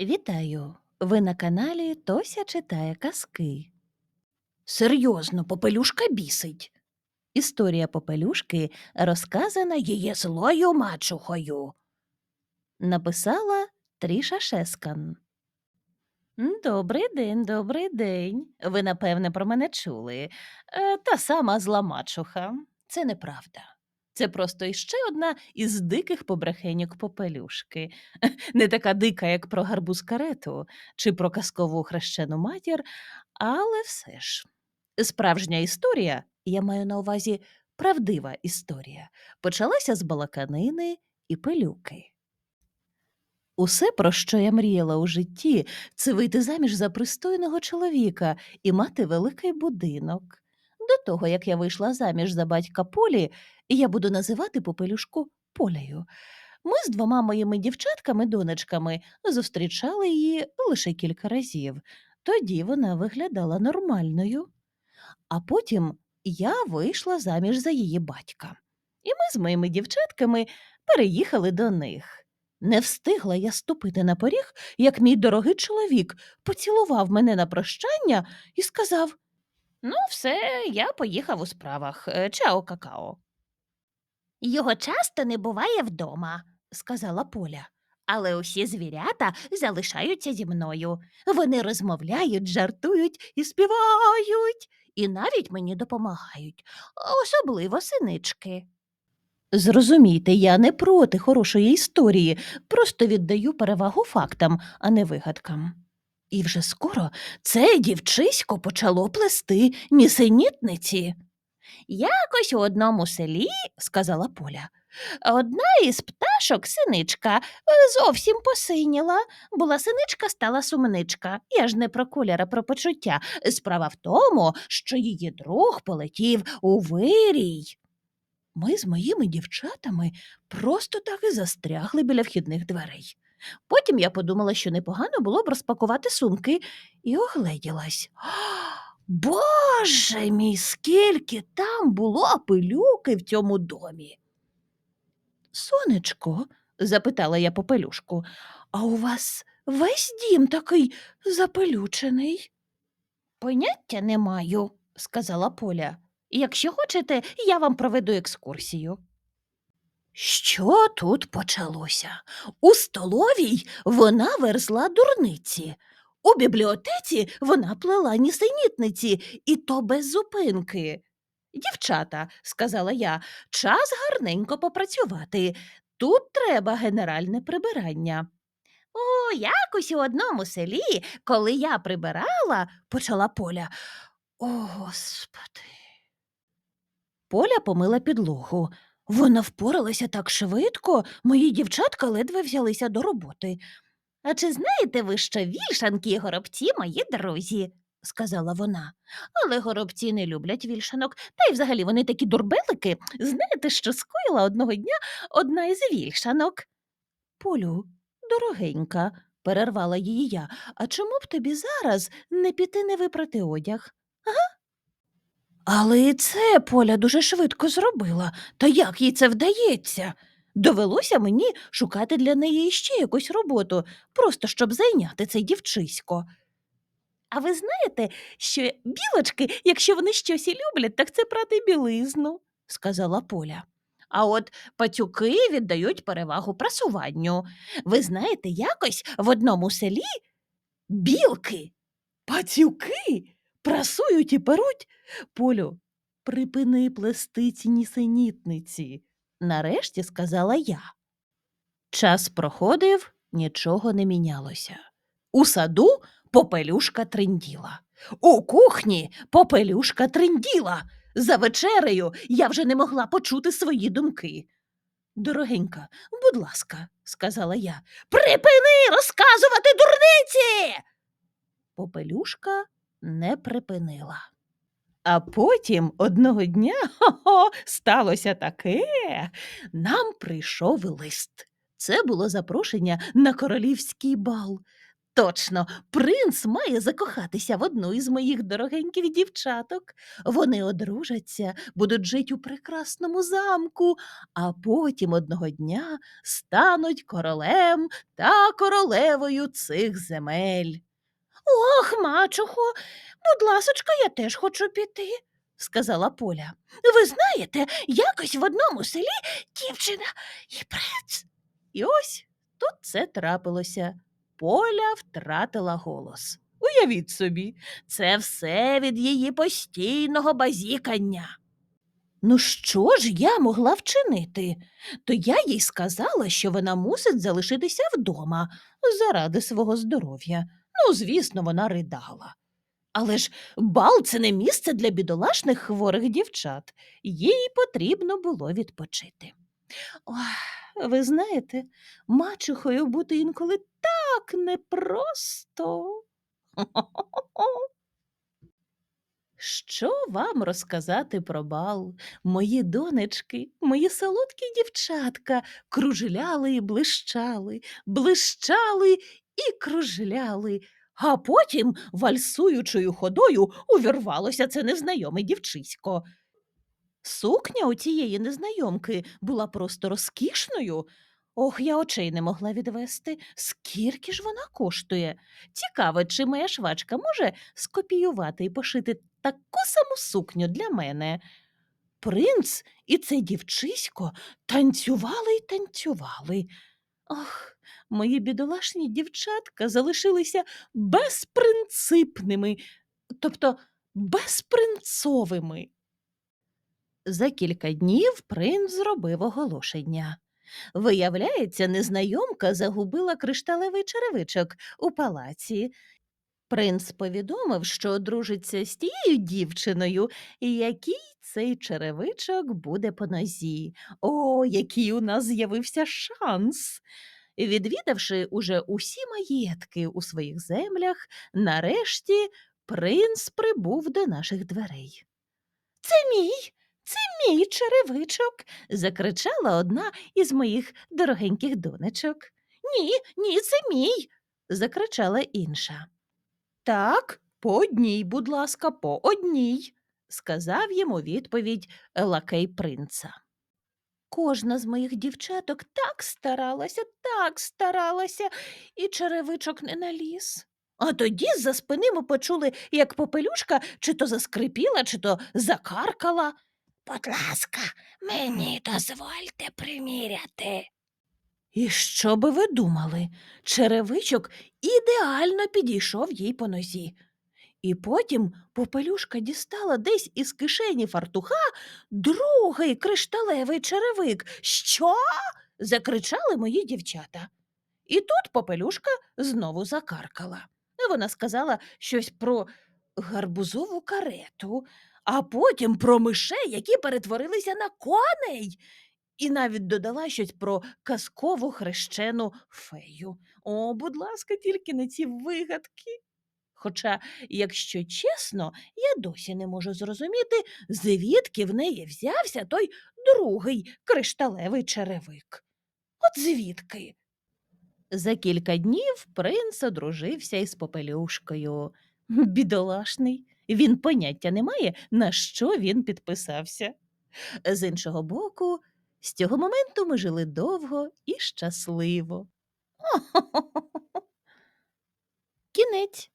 Вітаю! Ви на каналі Тося читає казки. Серйозно, попелюшка бісить. Історія попелюшки розказана її злою мачухою. Написала Тріша Шескан. Добрий день, добрий день. Ви, напевне, про мене чули. Е, та сама зла мачуха. Це неправда. Це просто іще одна із диких побрехеньок попелюшки. Не така дика, як про гарбуз карету чи про казкову хрещену матір, але все ж. Справжня історія, я маю на увазі правдива історія, почалася з балаканини і пилюки. Усе, про що я мріяла у житті, це вийти заміж за пристойного чоловіка і мати великий будинок. До того, як я вийшла заміж за батька Полі, я буду називати попелюшку Полею. Ми з двома моїми дівчатками-донечками зустрічали її лише кілька разів. Тоді вона виглядала нормальною. А потім я вийшла заміж за її батька. І ми з моїми дівчатками переїхали до них. Не встигла я ступити на поріг, як мій дорогий чоловік поцілував мене на прощання і сказав: Ну, все, я поїхав у справах. Е, Чао, какао. Його часто не буває вдома, сказала Поля. Але усі звірята залишаються зі мною. Вони розмовляють, жартують і співають, і навіть мені допомагають, особливо синички. Зрозумійте, я не проти хорошої історії, просто віддаю перевагу фактам, а не вигадкам. І вже скоро це дівчисько почало плести нісенітниці. Якось у одному селі, сказала Поля, одна із пташок, синичка, е, зовсім посиніла. Була синичка, стала сумничка. Я ж не про кольор, а про почуття. Справа в тому, що її друг полетів у вирій. Ми з моїми дівчатами просто так і застрягли біля вхідних дверей. Потім я подумала, що непогано було б розпакувати сумки, і огледілась. Боже мій, скільки там було пилюки в цьому домі. Сонечко, запитала я попелюшку, а у вас весь дім такий запелючений? Поняття не маю, сказала Поля. Якщо хочете, я вам проведу екскурсію. Що тут почалося? У столовій вона верзла дурниці. У бібліотеці вона плела нісенітниці, і то без зупинки. Дівчата, сказала я, час гарненько попрацювати. Тут треба генеральне прибирання. О, якось у одному селі, коли я прибирала, почала Поля. О, господи. Поля помила підлогу. Вона впоралася так швидко, мої дівчатка ледве взялися до роботи. А чи знаєте ви, що вільшанки і горобці мої друзі? сказала вона. Але горобці не люблять вільшанок, та й взагалі вони такі дурбелики. Знаєте, що скоїла одного дня одна із вільшанок? Полю, дорогенька, перервала її я, а чому б тобі зараз не піти не випрати одяг? Але і це Поля дуже швидко зробила. Та як їй це вдається? Довелося мені шукати для неї ще якусь роботу, просто щоб зайняти цей дівчисько. А ви знаєте, що білочки, якщо вони щось і люблять, так це прати білизну, сказала Поля. А от пацюки віддають перевагу прасуванню. Ви знаєте, якось в одному селі білки, пацюки прасують і перуть Полю, припини плести ці нісенітниці, нарешті сказала я. Час проходив, нічого не мінялося. У саду попелюшка тринділа. У кухні попелюшка тринділа. За вечерею я вже не могла почути свої думки. Дорогенька, будь ласка, сказала я, припини розказувати дурниці. Попелюшка не припинила. А потім одного дня хо-хо, сталося таке. Нам прийшов лист. Це було запрошення на королівський бал. Точно, принц має закохатися в одну із моїх дорогеньких дівчаток. Вони одружаться, будуть жити у прекрасному замку, а потім одного дня стануть королем та королевою цих земель. Ох, мачухо, будь ласочка, я теж хочу піти, сказала Поля. Ви знаєте, якось в одному селі дівчина і принц. І ось тут це трапилося. Поля втратила голос. Уявіть собі, це все від її постійного базікання. Ну, що ж я могла вчинити? То я їй сказала, що вона мусить залишитися вдома заради свого здоров'я. Ну, звісно, вона ридала. Але ж бал це не місце для бідолашних хворих дівчат. Їй потрібно було відпочити. Ох, ви знаєте, мачухою бути інколи так непросто. Що вам розказати про бал? Мої донечки, мої солодкі дівчатка кружляли і блищали, блищали і кружляли, а потім вальсуючою ходою увірвалося це незнайоме дівчисько. Сукня у цієї незнайомки була просто розкішною. Ох, я очей не могла відвести. Скільки ж вона коштує? Цікаво, чи моя швачка може скопіювати і пошити таку саму сукню для мене. Принц і це дівчисько танцювали й танцювали. Ох, мої бідолашні дівчатка залишилися безпринципними, тобто безпринцовими. За кілька днів принц зробив оголошення. Виявляється, незнайомка загубила кришталевий черевичок у палаці. Принц повідомив, що одружиться з тією дівчиною, якій цей черевичок буде по нозі. О, який у нас з'явився шанс! Відвідавши уже усі маєтки у своїх землях, нарешті принц прибув до наших дверей. Це мій, це мій черевичок. закричала одна із моїх дорогеньких донечок. Ні, ні, це мій. закричала інша. Так, по одній, будь ласка, по одній, сказав йому відповідь лакей принца. Кожна з моїх дівчаток так старалася, так старалася, і черевичок не наліз. А тоді з-за спини ми почули, як попелюшка чи то заскрипіла, чи то закаркала. Будь ласка, мені дозвольте приміряти. І що би ви думали? Черевичок ідеально підійшов їй по нозі. І потім попелюшка дістала десь із кишені фартуха другий кришталевий черевик. Що? закричали мої дівчата. І тут попелюшка знову закаркала. Вона сказала щось про гарбузову карету, а потім про мишей, які перетворилися на коней. І навіть додала щось про казкову хрещену фею. О, будь ласка, тільки не ці вигадки. Хоча, якщо чесно, я досі не можу зрозуміти, звідки в неї взявся той другий кришталевий черевик. От звідки? За кілька днів принц одружився із попелюшкою. Бідолашний, він поняття не має, на що він підписався. З іншого боку, з цього моменту ми жили довго і щасливо. Кінець.